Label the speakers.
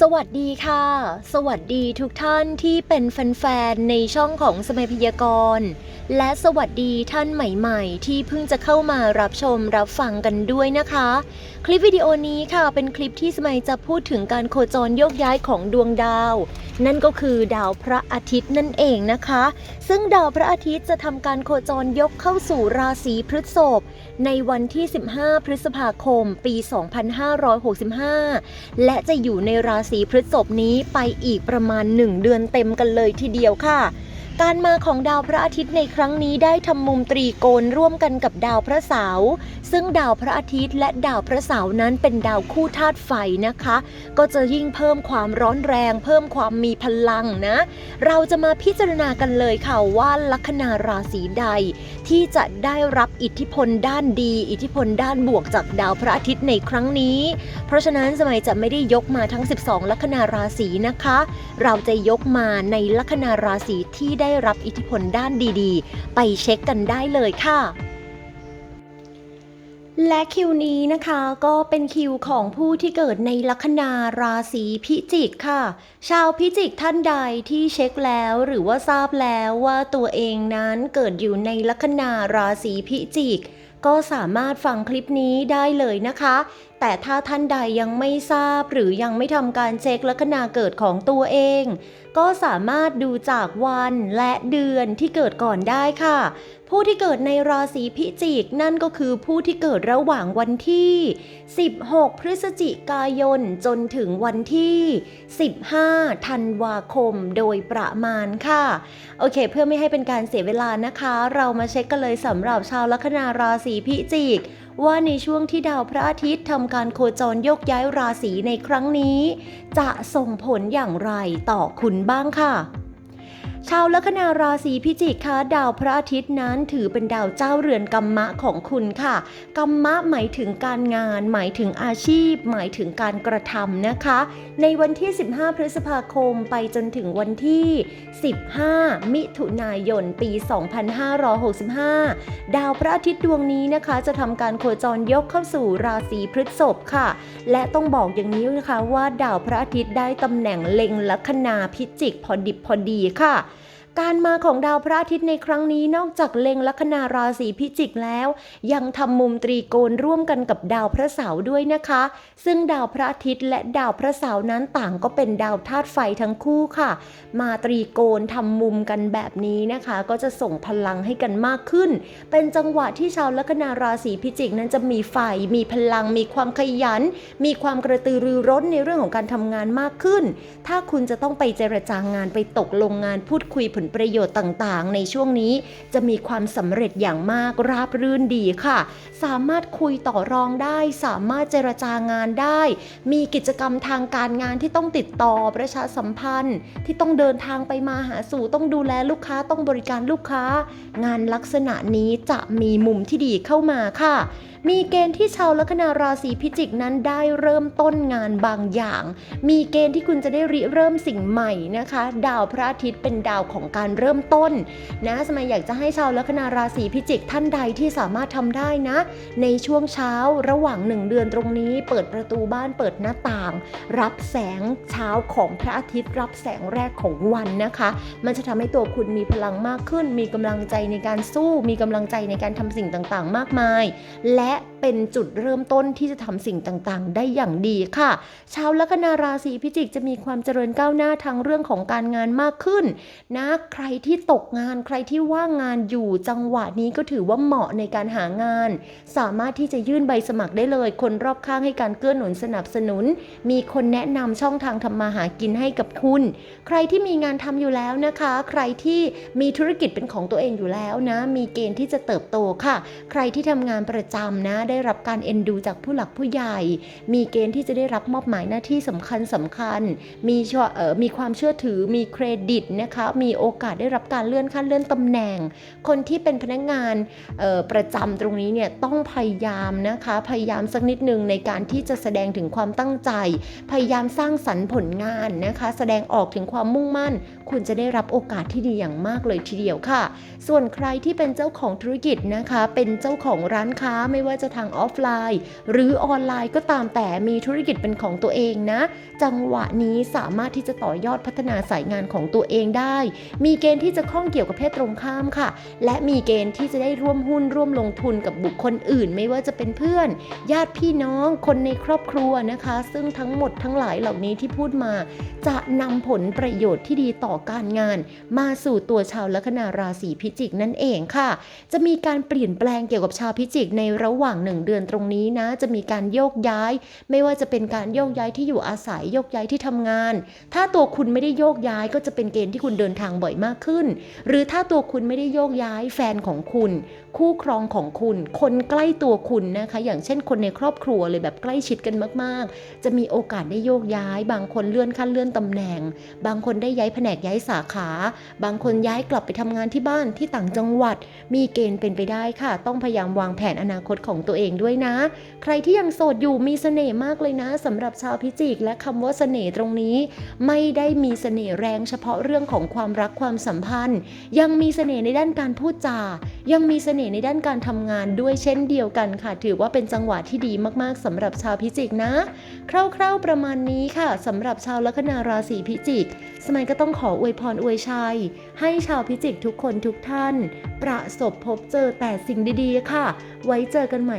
Speaker 1: สวัสดีค่ะ สวัสดีทุกท่านที่เป็นแฟนๆในช่องของสมัยพยากรณ์ และสวัสดีท่านใหม่ๆ ที่เพิ่งจะเข้ามารับชมรับฟังกันด้วยนะคะ คลิปวิดีโอนี้ค่ะเป็นคลิปที่สมัยจะพูดถึงการโคจรโยกย้ายของดวงดาว นั่นก็คือดาวพระอาทิตย์นั่นเองนะคะ ซึ่งดาวพระอาทิตย์จะทำการโคจรยกเข้าสู่ราศีพฤษภในวันที่ 15 พฤษภาคม ปี 2565 และจะอยู่ในราศีพฤษภนี้ไปอีกประมาณ 1 เดือนเต็มกันเลยทีเดียวค่ะ การมาของดาวพระอาทิตย์ในครั้งนี้ได้ทำมุมตรีโกณร่วมกันกับดาวพระเสาร์ซึ่งดาวพระอาทิตย์และดาวพระเสาร์นั้นเป็นดาวคู่ธาตุไฟนะคะ ก็จะยิ่งเพิ่มความร้อนแรง เพิ่มความมีพลังนะ เราจะมาพิจารณากันเลยค่ะว่าลัคนาราศีใด ที่จะได้รับอิทธิพลด้านดี อิทธิพลด้านบวกจากดาวพระอาทิตย์ในครั้งนี้ เพราะฉะนั้นสมัยจะไม่ได้ยกมาทั้ง 12 ลัคนาราศีนะคะ เราจะยกมาในลัคนาราศีที่ได้รับอิทธิพลด้านดีๆ ไปเช็คกันได้เลยค่ะและคิวนี้นะคะก็เป็นคิวของผู้ที่เกิดในลัคนาราศีพิจิกค่ะ ชาวพิจิกท่านใดที่เช็คแล้วหรือว่าทราบแล้วว่าตัวเองนั้นเกิดอยู่ในลัคนาราศีพิจิก ก็สามารถฟังคลิปนี้ได้เลยนะคะ แต่ถ้าท่านใดยังไม่ทราบหรือยังไม่ทำการเช็คลัคนาเกิดของตัวเอง ก็สามารถดูจากวันและเดือนที่เกิดก่อนได้ค่ะ ผู้ที่เกิดในราศีพิจิกนั่นก็คือผู้ที่เกิดระหว่างวันที่ 16 พฤศจิกายนจนถึงวันที่ 15 ธันวาคมโดยประมาณค่ะ โอเค เพื่อไม่ให้เป็นการเสียเวลานะคะ เรามาเช็คกันเลยสำหรับชาวลัคนาราศีพิจิกว่าในช่วงที่ดาวพระอาทิตย์ทำการโคจรโยกย้ายราศีในครั้งนี้ จะส่งผลอย่างไรต่อคุณบ้างค่ะ ชาวลัคนาราศีพิจิกคะดาวพระอาทิตย์นั้นถือเป็นดาวเจ้าเรือนกัมมะของคุณค่ะกัมมะหมายถึงการงาน หมายถึงอาชีพ หมายถึงการกระทำนะคะ ในวันที่ 15 พฤษภาคมไปจนถึงวันที่ 15 มิถุนายน ปี 2565 ดาวพระอาทิตย์ดวงนี้นะคะ จะทำการโคจรยกเข้าสู่ราศีพฤษภค่ะ และต้องบอกอย่างนี้นะคะว่าดาวพระอาทิตย์ได้ตำแหน่งเล็งลัคนาพิจิกพอดิบพอดีค่ะ การมาของดาวพระอาทิตย์ในครั้งนี้นอกจากเล็งลัคนาราศีพิจิกแล้ว ยังทำมุมตรีโกณร่วมกันกับดาวพระเสาร์ด้วยนะคะ ซึ่งดาวพระอาทิตย์และดาวพระเสาร์นั้นต่างก็เป็นดาวธาตุไฟทั้งคู่ค่ะ มาตรีโกณทำมุมกันแบบนี้นะคะ ก็จะส่งพลังให้กันมากขึ้น เป็นจังหวะที่ชาวลัคนาราศีพิจิกนั้นจะมีไฟ มีพลัง มีความขยัน มีความกระตือรือร้นในเรื่องของการทำงานมากขึ้น ถ้าคุณจะต้องไปเจรจางานไปตกลงงานพูดคุยผลประโยชน์ต่างๆ ในช่วงนี้จะมีความสำเร็จอย่างมากราบรื่นดีค่ะ สามารถคุยต่อรองได้ สามารถเจรจางานได้ มีกิจกรรมทางการงานที่ต้องติดต่อประชาสัมพันธ์ ที่ต้องเดินทางไปมาหาสู่ต้องดูแลลูกค้าต้องบริการลูกค้า งานลักษณะนี้จะมีมุมที่ดีเข้ามาค่ะ มีเกณฑ์ที่ชาวลัคนาราศีพิจิกนั้นได้เริ่มต้นงานบางอย่าง มีเกณฑ์ที่คุณจะได้ริเริ่มสิ่งใหม่นะคะ ดาวพระอาทิตย์เป็นดาวของการเริ่มต้นนะสมัยอยากจะให้ชาวลัคนาราศีพิจิกท่านใดที่สามารถทำได้นะ ในช่วงเช้าระหว่างหนึ่งเดือนตรงนี้ เปิดประตูบ้านเปิดหน้าต่าง รับแสงเช้าของพระอาทิตย์ รับแสงแรกของวันนะคะ มันจะทำให้ตัวคุณมีพลังมากขึ้น มีกำลังใจในการสู้ มีกำลังใจในการทำสิ่งต่างๆ มากมาย และえ เป็นจุดเริ่มต้นที่จะทำสิ่งต่างๆ ได้อย่างดีค่ะ ชาวลัคนาราศีพิจิกจะมีความเจริญก้าวหน้าทางเรื่องของการงานมากขึ้นนะใครที่ตกงานใครที่ว่างงานอยู่จังหวะนี้ก็ถือว่าเหมาะในการหางาน สามารถที่จะยื่นใบสมัครได้เลย คนรอบข้างให้การเกื้อหนุนสนับสนุน มีคนแนะนำช่องทางทำมาหากินให้กับคุณ ใครที่มีงานทำอยู่แล้วนะคะ ใครที่มีธุรกิจเป็นของตัวเองอยู่แล้วนะ มีเกณฑ์ที่จะเติบโตค่ะ ใครที่ทำงานประจำนะได้รับการเอ็นดูจากผู้หลักผู้ใหญ่ มีเกณฑ์ที่จะได้รับมอบหมายหน้าที่สำคัญสำคัญ มีชเอ่อมีความเชื่อถือ มีเครดิตนะคะ มีโอกาสได้รับการเลื่อนขั้นเลื่อนตำแหน่ง คนที่เป็นพนักงานเอ่อประจำตรงนี้เนี่ยต้องพยายามนะคะ พยายามสักนิดหนึ่งในการที่จะแสดงถึงความตั้งใจ พยายามสร้างสรรค์ผลงานนะคะ แสดงออกถึงความมุ่งมั่น คุณจะได้รับโอกาสที่ดีอย่างมากเลยทีเดียวค่ะ ส่วนใครที่เป็นเจ้าของธุรกิจนะคะ เป็นเจ้าของร้านค้าไม่ว่าจะทางออฟไลน์ หรือออนไลน์ก็ตามแต่มีธุรกิจเป็นของตัวเองนะ จังหวะนี้สามารถที่จะต่อยอดพัฒนาสายงานของตัวเองได้ มีเกณฑ์ที่จะคล่องเกี่ยวกับเพศตรงข้ามค่ะ และมีเกณฑ์ที่จะได้ร่วมหุ้นร่วมลงทุนกับบุคคลอื่น ไม่ว่าจะเป็นเพื่อน ญาติพี่น้องคนในครอบครัวนะคะ ซึ่งทั้งหมดทั้งหลายเหล่านี้ที่พูดมา จะนำผลประโยชน์ที่ดีต่อการงาน มาสู่ตัวชาวลัคนาราศีพิจิกนั่นเองค่ะ จะมีการเปลี่ยนแปลงเกี่ยวกับชาวพิจิกในระหว่างหนึ่งเดือนตรงนี้นะ จะมีการโยกย้าย ไม่ว่าจะเป็นการโยกย้ายที่อยู่อาศัยโยกย้ายที่ทำงาน ถ้าตัวคุณไม่ได้โยกย้ายก็จะเป็นเกณฑ์ที่คุณเดินทางบ่อยมากขึ้น หรือถ้าตัวคุณไม่ได้โยกย้ายแฟนของคุณ คู่ครองของคุณ คนใกล้ตัวคุณนะคะ อย่างเช่นคนในครอบครัวเลยแบบใกล้ชิดกันมาก ๆ จะมีโอกาสได้โยกย้าย บางคนเลื่อนขั้นเลื่อนตำแหน่ง บางคนได้ย้ายแผนกย้ายสาขา บางคนย้ายกลับไปทำงานที่บ้านที่ต่างจังหวัด มีเกณฑ์เป็นไปได้ค่ะ ต้องพยายามวางแผนอนาคตของตัวเองด้วยนะ ใครที่ยังโสดอยู่มีเสน่ห์มากเลยนะสำหรับชาวพิจิก และคำว่าเสน่ห์ตรงนี้ ไม่ได้มีเสน่ห์แรงเฉพาะเรื่องของความรักความสัมพันธ์ ยังมีเสน่ห์ในด้านการพูดจา ยังมีเสน่ห์ในด้านการทำงานด้วยเช่นเดียวกันค่ะ ถือว่าเป็นจังหวะที่ดีมากๆสำหรับชาวพิจิกนะ คร่าวๆประมาณนี้ค่ะสำหรับชาวลัคนาราศีพิจิก สมัยก็ต้องขออวยพรอวยชัย ให้ชาวพิจิกทุกคนทุกท่าน ประสบพบเจอแต่สิ่งดีๆค่ะ ไว้เจอกันใหม่